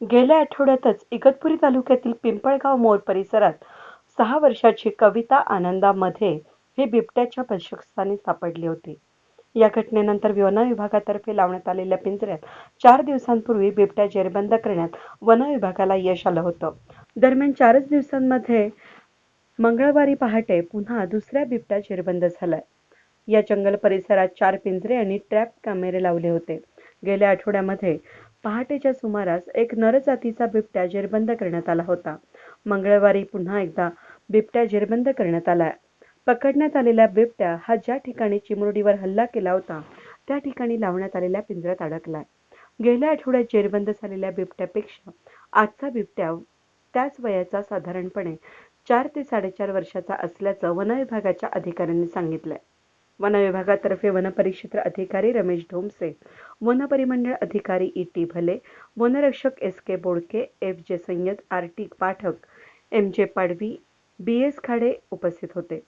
गेल्या आठवड्यातच इगतपुरी तालुक्यातील पिंपळगाव मोर परिसरात सहा वर्षाची कविता आनंदामध्ये हे बिबट्याच्या भक्षकस्थानी सापडली होती. या घटनेनंतर वन विभागातर्फे लावण्यात आलेल्या पिंजऱ्यात चार दिवसांपूर्वी बिबट्या जेरबंद करण्यात वन विभागाला यश आलं होतं. दरम्यान चारच दिवसांमध्ये मंगळवारी पहाटे पुन्हा दुसऱ्या बिबट्या जेरबंद झालाय. या जंगल परिसरात चार पिंजरे आणि ट्रॅप कॅमेरे लावले होते. गेल्या आठवड्यामध्ये पहाटेच्या सुमारास एक नरजातीचा बिबट्या जेरबंद करण्यात आला होता. मंगळवारी पुन्हा एकदा बिबट्या जेरबंद करण्यात आला पकडण्यात आलेला बिबट्या हा ज्या ठिकाणी चिमुरडीवर हल्ला केला होता त्या ठिकाणी लावण्यात आलेल्या पिंजऱ्यात अडकलाय. गेल्या आठवड्यात जेरबंद झालेल्या बिबट्यापेक्षा आजचा बिबट्या त्याच वयाचा साधारणपणे चार ते साडेचार वर्षाचा असल्याचं वन विभागाच्या अधिकाऱ्यांनी सांगितलंय. वन विभागातर्फे वनपरिक्षेत्र अधिकारी रमेश ढोमसे वनपरिमंडळ अधिकारी ई टी भले वनरक्षक S K Bodke F J Sayyad R T Pathak M J Padvi B S Khade उपस्थित होते.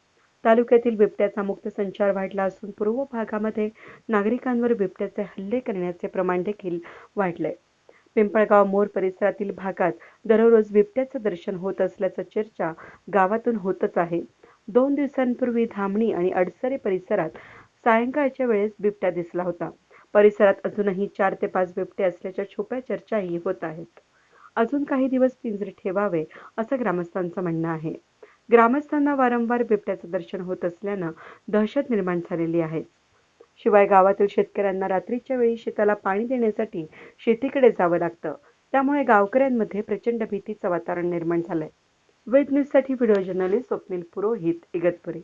तालुक्यातील बिबट्याचा मुक्त संचार वाढला असून पूर्व भागामध्ये नागरिकांवर बिबट्याचे हल्ले करण्याचे प्रमाण देखील वाढले. पिंपळगाव मोर परिसरातील भागात दररोज बिबट्याचं दर्शन होत असल्याचं चर्चा गावातून होतच आहे. दोन दिवसांपूर्वी धामणी आणि अडसरे परिसरात सायंकाळच्या वेळेस बिबट्या दिसला होता. परिसरात अजूनही चार ते पाच बिबटे असल्याच्या छोप्या चर्चाही होत आहेत. अजून काही दिवस पिंजरे ठेवावे असं ग्रामस्थांचं म्हणणं आहे. ग्रामस्थांना वारंवार बिबट्याचं दर्शन होत असल्यानं दहशत निर्माण झालेली आहे. शिवाय गावातील शेतकऱ्यांना रात्रीच्या वेळी शेताला पाणी देण्यासाठी शेतीकडे जावं लागतं. त्यामुळे गावकऱ्यांमध्ये प्रचंड भीतीचं वातावरण निर्माण झालंय. वेद न्यूजसाठी व्हिडिओ जर्नलिस्ट स्वप्नील पुरोहित इगतपुरी.